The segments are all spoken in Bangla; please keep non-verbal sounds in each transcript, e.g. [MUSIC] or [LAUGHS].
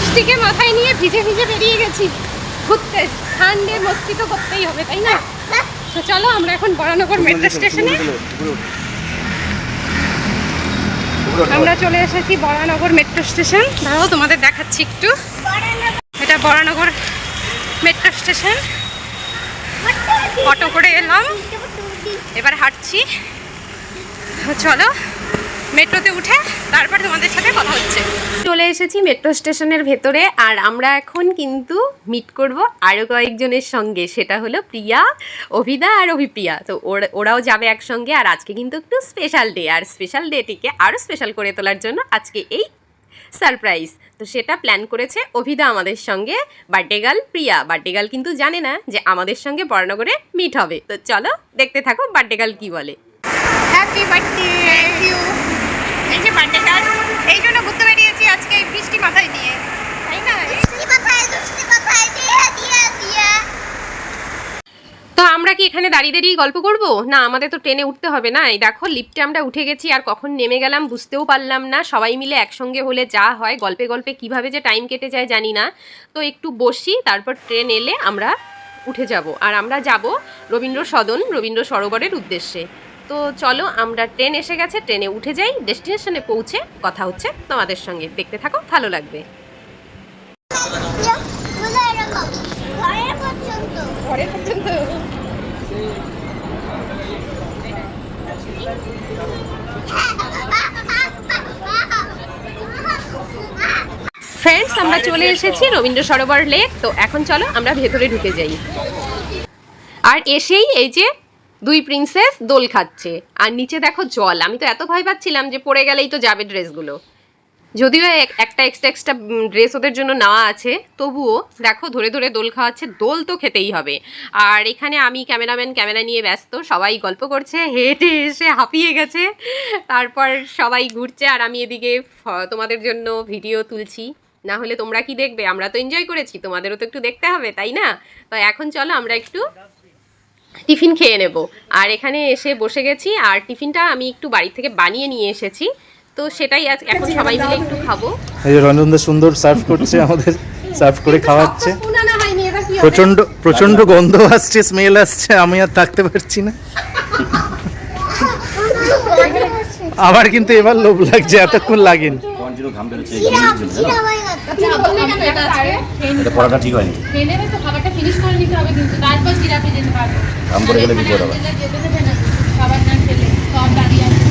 বৃষ্টিকে মাথায় নিয়ে ভিজে ভিজে বেরিয়ে গেছি। ঘুরতে। সানডে মস্তি তো করতেই হবে তাই না? তো চলো আমরা এখন বরানগর মেট্রো স্টেশনে আমরা চলে। এসেছি বরানগর মেট্রো স্টেশন দাঁড়াও তোমাদের দেখাচ্ছি একটু। এটা বরানগর মেট্রো স্টেশন অটো করে এলাম। এবার হাঁটছি। চলো মেট্রোতে উঠে তারপর তোমাদের সাথে কথা হচ্ছে। চলে এসেছি মেট্রো স্টেশনের ভেতরে আর আমরা এখন কিন্তু মিট করব আরও কয়েকজনের সঙ্গে। সেটা হলো প্রিয়া অভিদা আর অভিপ্রিয়া। তো ওরা- ওরাও যাবে একসঙ্গে আর আজকে কিন্তু একটু স্পেশাল ডে আর স্পেশাল ডেটিকে আরও স্পেশাল করে তোলার জন্য আজকে এই সারপ্রাইজ তো সেটা প্ল্যান করেছে অভিদা আমাদের সঙ্গে birthday girl Priya. Birthday girl কিন্তু জানে না যে আমাদের সঙ্গে বর্ণগরে মিট হবে। তো চলো দেখতে থাকো বার্থডে গার্ল কী বলে। হ্যাপি বার্থডে ইউ এই যে বার্থডে এই জন্য ঘুরতে বেরিয়েছি আজকে এই বৃষ্টি মাথায় নিয়ে। তাই না? তো আমরা কি এখানে দাঁড়িয়ে দাঁড়িয়ে গল্প করব? না আমাদের তো ট্রেনে উঠতে হবে না। এই দেখো লিফটে আমরা উঠে গেছি আর কখন নেমে গেলাম বুঝতেও পারলাম না। সবাই মিলে একসঙ্গে হলে যা হয় গল্পে গল্পে কীভাবে যে টাইম কেটে যায় জানি না। তো একটু বসি তারপর ট্রেন এলে আমরা উঠে যাব। আর আমরা যাব রবীন্দ্র সদন রবীন্দ্র সরোবরের উদ্দেশ্যে। তো চলো, আমরা ট্রেন এসে গেছে ট্রেনে উঠে যাই ডেস্টিনেশনে পৌঁছে কথা হচ্ছে তোমাদের সঙ্গে। দেখতে থাকো, ভালো লাগবে। ফ্রেন্ডস আমরা চলে এসেছি রবীন্দ্র সরোবর লেক তো এখন চলো আমরা ভেতরে ঢুকে যাই। আর এসেই এই যে দুই প্রিন্সেস দোল খাচ্ছে। আর নিচে দেখো জল। আমি তো এত ভয় পাচ্ছিলাম যে পড়ে গেলেই তো যাবে ড্রেসগুলো। যদিও এক- একটা এক্সট্রা এক্সট্রা ড্রেস ওদের জন্য নেওয়া আছে, তবুও দেখো ধরে ধরে দোল খাওয়াচ্ছে, দোল তো খেতেই হবে। আর এখানে আমি ক্যামেরাম্যান, ক্যামেরা নিয়ে ব্যস্ত, সবাই গল্প করছে, হেঁটে এসে হাঁপিয়ে গেছে। তারপর সবাই ঘুরছে, আর আমি এদিকে তোমাদের জন্য ভিডিও তুলছি। না হলে তোমরা কি দেখবে? আমরা তো এনজয় করেছি, তোমাদেরও তো একটু দেখতে হবে, তাই না? তো এখন চলো আমরা একটু টিফিন খেয়ে নেব। আর এখানে এসে বসে গেছি আর টিফিনটা আমি একটু বাড়ি থেকে বানিয়ে নিয়ে এসেছি। তো সেটাই আজ এখন সবাই মিলে একটু খাব। এই যে রঞ্জন সুন্দর সার্ভ করছে আমাদের সার্ভ করে খাওয়াচ্ছে? প্রচণ্ড প্রচণ্ড গন্ধ আসছে স্মেল আসছে আমি আর থাকতে পারছি না। [LAUGHS] আমার কিন্তু এবার লোভ লাগছে এতক্ষণ লাগেনি। কন্টিনিউ ঘাম বেরোচ্ছে ঘামের জন্য, জানো? এটা পড়াটা ঠিক হয়নি। খেলে তো খাবারটা ফিনিশ করে নিতে হবে কিন্তু তারপর জিরাপে যেতে পারব। ঘাম পড়ে গেলে বিপদ হবে যেতে দেবে না খাবার না খেলে সব দাঁড়িয়ে আছে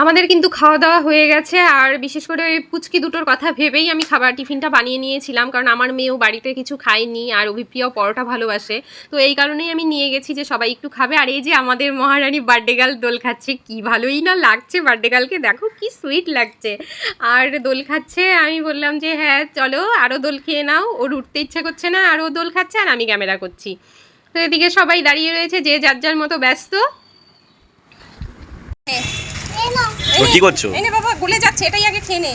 আমাদের কিন্তু খাওয়া দাওয়া হয়ে গেছে, আর বিশেষ করে ওই পুচকি দুটোর কথা ভেবেই আমি খাবার টিফিনটা বানিয়ে নিয়েছিলাম, কারণ আমার মেয়েও বাড়িতে কিছু খায়নি আর অভিপ্রিয়াও পরোটা ভালোবাসে। তো এই কারণেই আমি নিয়ে গেছি যে সবাই একটু খাবে। আর এই যে আমাদের মহারানী বার্থডে গার্ল দোল খাচ্ছে, কি ভালোই না লাগছে বার্থডে গার্লকে দেখো কি সুইট লাগছে। আর দোল খাচ্ছে, আমি বললাম যে হ্যাঁ চলো আরও দোল খেয়ে নাও। ওর উঠতে ইচ্ছে করছে না, আর ও দোল খাচ্ছে আর আমি ক্যামেরা করছি। তো এদিকে সবাই দাঁড়িয়ে রয়েছে, যে যার যার মতো ব্যস্ত। কি করছ? এই নে বাবা গলে যাচ্ছে এটাই আগে খেয়ে নে।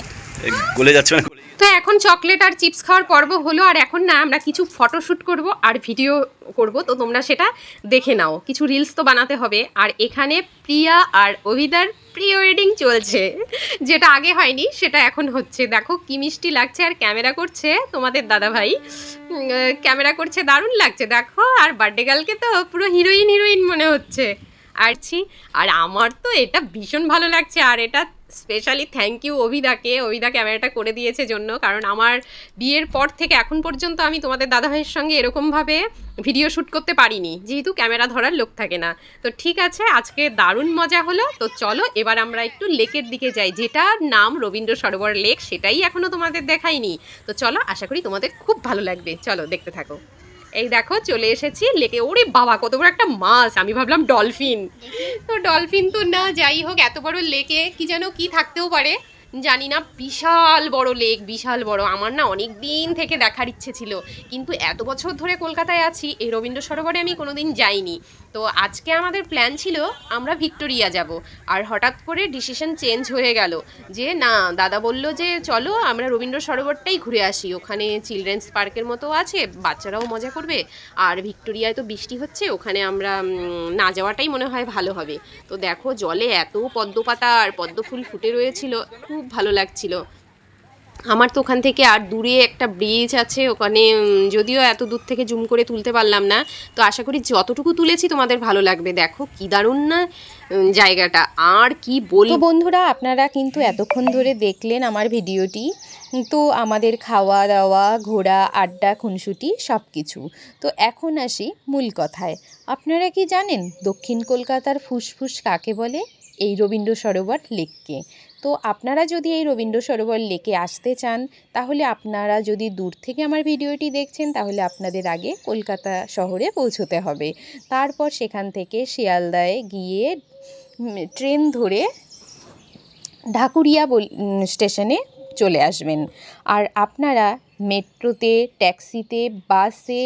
গলে যাচ্ছে মানে তো এখন চকলেট আর চিপস খাওয়ার পর্ব হলো আর এখন না আমরা কিছু ফটোশ্যুট করব আর ভিডিও করব তো তোমরা সেটা দেখে নাও। কিছু রিলস তো বানাতে হবে আর এখানে প্রিয়া আর অভিদার প্রি ওয়েডিং চলছে যেটা আগে হয়নি সেটা এখন হচ্ছে। দেখো কি মিষ্টি লাগছে আর ক্যামেরা করছে তোমাদের দাদা ভাই ক্যামেরা করছে দারুণ লাগছে দেখো আর বার্থডে গার্লকে তো পুরো হিরোইন হিরোইন মনে হচ্ছে। আর ছি আর আমার তো এটা ভীষণ ভালো লাগছে। আর এটা স্পেশালি থ্যাংক ইউ অভিদাকে। অভিদা ক্যামেরাটা করে দিয়েছে জন্য। কারণ আমার বিয়ের পর থেকে এখন পর্যন্ত আমি তোমাদের দাদাভাইয়ের সঙ্গে এরকমভাবে ভিডিও শ্যুট করতে পারিনি। যেহেতু ক্যামেরা ধরার লোক থাকে না। তো ঠিক আছে, আজকে দারুণ মজা হলো। তো চলো, এবার আমরা একটু লেকের দিকে যাই। যেটার নাম রবীন্দ্র সরোবর লেক, সেটাই এখনও তোমাদের দেখাইনি। তো চলো, আশা করি তোমাদের খুব ভালো লাগবে। চলো, দেখতে থাকো। এই দেখো চলে এসেছি লেকে। ওরে বাবা, কত বড় একটা মাছ। আমি ভাবলাম ডলফিন। তো ডলফিন তো না, যাই হোক, এত বড় লেকে কি যেন কি থাকতেও পারে। জানি না, বিশাল বড় লেক, বিশাল বড়। আমার না অনেক দিন থেকে দেখার ইচ্ছে ছিল। কিন্তু এত বছর ধরে কলকাতায় আছি, এই রবীন্দ্র সরোবরে আমি কোনোদিন যাইনি। তো আজকে আমাদের প্ল্যান ছিল আমরা ভিক্টোরিয়া যাব। আর হঠাৎ করে ডিসিশন চেঞ্জ হয়ে গেল যে, না, দাদা বলল যে, চলো আমরা রবীন্দ্র সরোবরটাই ঘুরে আসি। ওখানে চিলড্রেন্স পার্কের মতো আছে, বাচ্চারাও মজা করবে। আর ভিক্টোরিয়ায় তো বৃষ্টি হচ্ছে, ওখানে আমরা না যাওয়াটাই মনে হয় ভালো হবে। তো দেখো, জলে এত পদ্ম পাতা আর পদ্ম ফুল ফুটে রয়েছিল, খুব ভালো লাগছিল। আমার তো ওখান থেকে আর দূরে একটা ব্রিজ আছে, ওখানে যদিও এত দূর থেকে জুম করে তুলতে পারলাম না। তো আশা করি যতটুকু তুলেছি তোমাদের ভালো লাগবে। দেখো কি দারুণ না জায়গাটা। আর কি বলি বন্ধুরা, আপনারা কিন্তু এতক্ষণ ধরে দেখলেন আমার ভিডিওটি। তো আমাদের খাওয়া দাওয়া ঘোরা, আড্ডা, খুনসুটি সব কিছু তো এখন আসি মূল কথায়। আপনারা কি জানেন দক্ষিণ কলকাতার ফুসফুস কাকে বলে? এই রবীন্দ্র সরোবর লেককে। তো আপনারা যদি এই রবীন্দ্র সরোবর লেকে আসতে চান, তাহলে আপনারা যদি দূর থেকে আমার ভিডিওটি দেখছেন, তাহলে আপনাদের আগে কলকাতা শহরে পৌঁছতে হবে। তারপর সেখান থেকে শিয়ালদায় গিয়ে ট্রেন ধরে ঢাকুরিয়া স্টেশনে চলে আসবেন। আর আপনারা মেট্রোতে, ট্যাক্সিতে, বাসে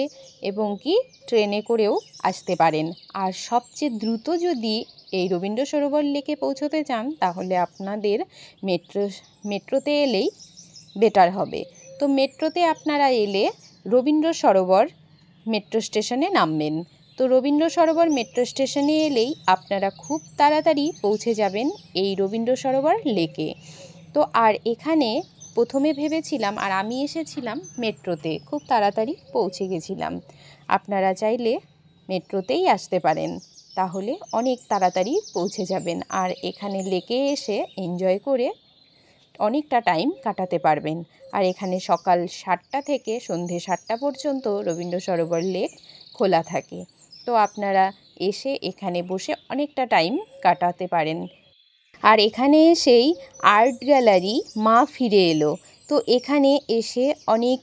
এবং কি, ট্রেনে করেও আসতে পারেন। আর সবচেয়ে দ্রুত যদি এই রবীন্দ্র সরোবর লেকে পৌঁছতে চান, তাহলে আপনাদের মেট্রো, মেট্রোতে এলেই বেটার হবে। তো মেট্রোতে আপনারা এলে রবীন্দ্র সরোবর মেট্রো স্টেশনে নামবেন। তো রবীন্দ্র সরোবর মেট্রো স্টেশনে এলেই আপনারা খুব তাড়াতাড়ি পৌঁছে যাবেন এই রবীন্দ্র সরোবর লেকে। তো আর এখানে প্রথমে ভেবেছিলাম আর আমি এসেছিলাম মেট্রোতে, খুব তাড়াতাড়ি পৌঁছে গেছিলাম। আপনারা চাইলে মেট্রোতেই আসতে পারেন। তাহলে অনেক তাড়াতাড়ি পৌঁছে যাবেন। আর এখানে লেকে এসে এনজয় করে অনেকটা টাইম কাটাতে পারবেন। আর এখানে সকাল সাতটা থেকে সন্ধে সাতটা পর্যন্ত রবীন্দ্র সরোবর লেক খোলা থাকে। তো আপনারা এসে এখানে বসে অনেকটা টাইম কাটাতে পারেন। আর এখানে এসেই আর্ট গ্যালারি মা ফিরে এলো। তো এখানে এসে অনেক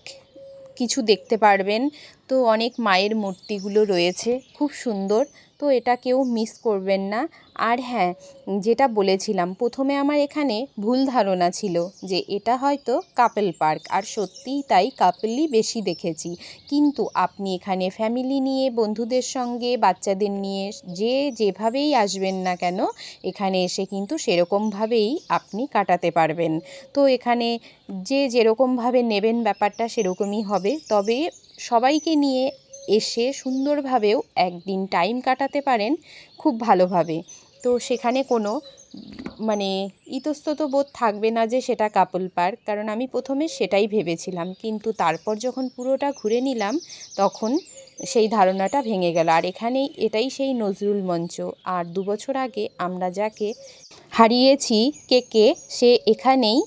কিছু দেখতে পারবেন। তো অনেক মায়ের মূর্তিগুলো রয়েছে, খুব সুন্দর। তো এটা কেউ মিস করবেন না। আর হ্যাঁ যেটা বলেছিলাম, প্রথমে আমার এখানে ভুল ধারণা ছিল যে এটা হয়তো কাপেল পার্ক, আর সত্যিই তাই কাপেলই বেশি দেখেছি। কিন্তু আপনি এখানে ফ্যামিলি নিয়ে, বন্ধুদের সঙ্গে, বাচ্চাদের নিয়ে, যে যেভাবেই আসবেন না কেন, এখানে এসে কিন্তু সেরকমভাবেই আপনি কাটাতে পারবেন। তো এখানে যে যেরকমভাবে নেবেন ব্যাপারটা সেরকমই হবে। তবে সবাইকে নিয়ে এসে সুন্দরভাবেও একদিন টাইম কাটাতে পারেন খুব ভালোভাবে। তো সেখানে কোনো মানে ইতস্তত বোধ থাকবে না যে সেটা কাপল পার্ক কারণ আমি প্রথমে সেটাই ভেবেছিলাম। কিন্তু তারপর যখন পুরোটা ঘুরে নিলাম, তখন সেই ধারণাটা ভেঙে গেল। আর এখানেই এটাই সেই নজরুল মঞ্চ। আর দু বছর আগে আমরা যাকে হারিয়েছি কে কে, সে এখানেই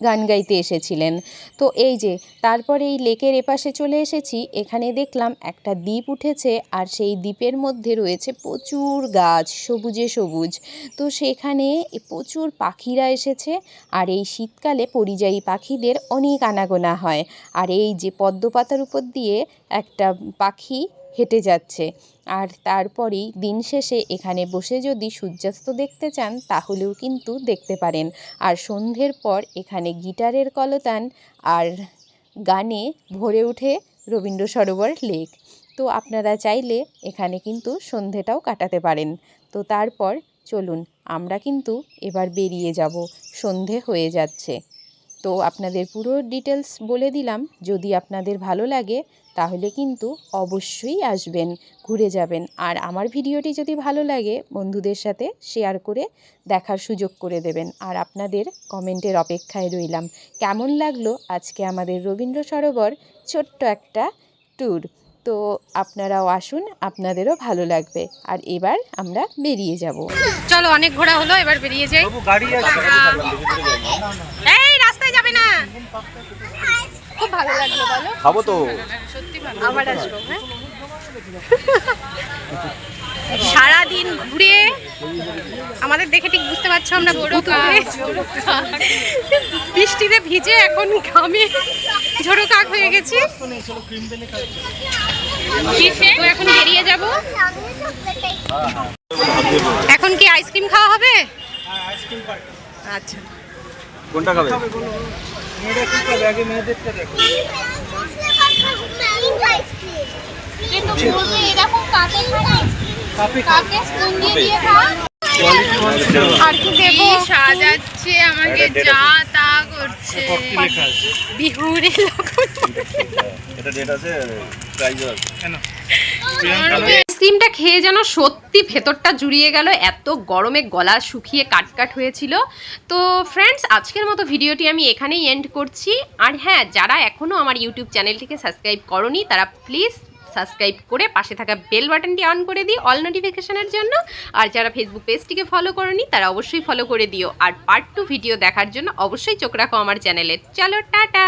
গান গাইতে এসেছিলেন। তো এই যে, তারপর এই লেকের এপাশে চলে এসেছি, এখানে দেখলাম একটা দ্বীপ উঠেছে আর সেই দ্বীপের মধ্যে রয়েছে প্রচুর গাছ, সবুজে সবুজ। তো সেখানে প্রচুর পাখিরা এসেছে আর এই শীতকালে পরিযায়ী পাখিদের অনেক আনাগোনা হয়। আর এই যে পদ্ম পাতার উপর দিয়ে একটা পাখি হেঁটে যাচ্ছে। আর তারপরেই দিন শেষে এখানে বসে যদি সূর্যাস্ত দেখতে চান, তাহলেও কিন্তু দেখতে পারেন। আর সন্ধ্যের পর এখানে গিটারের কলতান আর গানে ভরে উঠে রবীন্দ্র সরোবর লেক। তো আপনারা চাইলে এখানে কিন্তু সন্ধেটাও কাটাতে পারেন। তো তারপর চলুন, আমরা কিন্তু এবার বেরিয়ে যাব। সন্ধে হয়ে যাচ্ছে। তো আপনাদের পুরো ডিটেলস বলে দিলাম। যদি আপনাদের ভালো লাগে তাহলে কিন্তু অবশ্যই আসবেন ঘুরে যাবেন। আর আমার ভিডিওটি যদি ভালো লাগে বন্ধুদের সাথে শেয়ার করে দেখার সুযোগ করে দেবেন। আর আপনাদের কমেন্টের অপেক্ষায় রইলাম। কেমন লাগল আজকে আমাদের রবীন্দ্র সরোবর? ছোট্ট একটা ট্যুর তো আপনারাও আসুন আপনাদেরও ভালো লাগবে। আর এবার আমরা বেরিয়ে যাব। চলো অনেক ঘোরা হলো এবার বেরিয়ে যাই। খুব ভালো লাগল বলো। খাব তো। আবার আসব হ্যাঁ? [LAUGHS] সারাদিন ঘুরে আমাদের দেখে ঠিক বুঝতে পারছ আমরা বড় বৃষ্টিতে ভিজে এখন ঘামে। ঝোড়ো কাক হয়ে গেছি? এখন বেরিয়ে যাব। এখন কি আইসক্রিম খাওয়া হবে। আচ্ছা। কোনটা খাবে? সাজাচ্ছে আমাকে যা তা করছে। বিহুরে এটা ডেট আছে প্রাইজও আছে। আইসক্রিমটা খেয়ে যেন সত্যি ভেতরটা জুড়িয়ে গেল, এত গরমে গলা শুকিয়ে কাটকাট হয়েছিল। তো ফ্রেন্ডস আজকের মতো ভিডিওটি আমি এখানেই এন্ড করছি। আর হ্যাঁ যারা এখনও আমার ইউটিউব চ্যানেলটিকে সাবস্ক্রাইব করনি, তারা প্লিজ সাবস্ক্রাইব করে পাশে থাকা বেল বাটনটি অন করে দিই অল নোটিফিকেশনের জন্য। আর যারা ফেসবুক পেজটিকে ফলো করনি, তারা অবশ্যই ফলো করে দিও। আর পার্ট টু ভিডিও দেখার জন্য অবশ্যই চোখ রাখো আমার চ্যানেলে চলো, টাটা!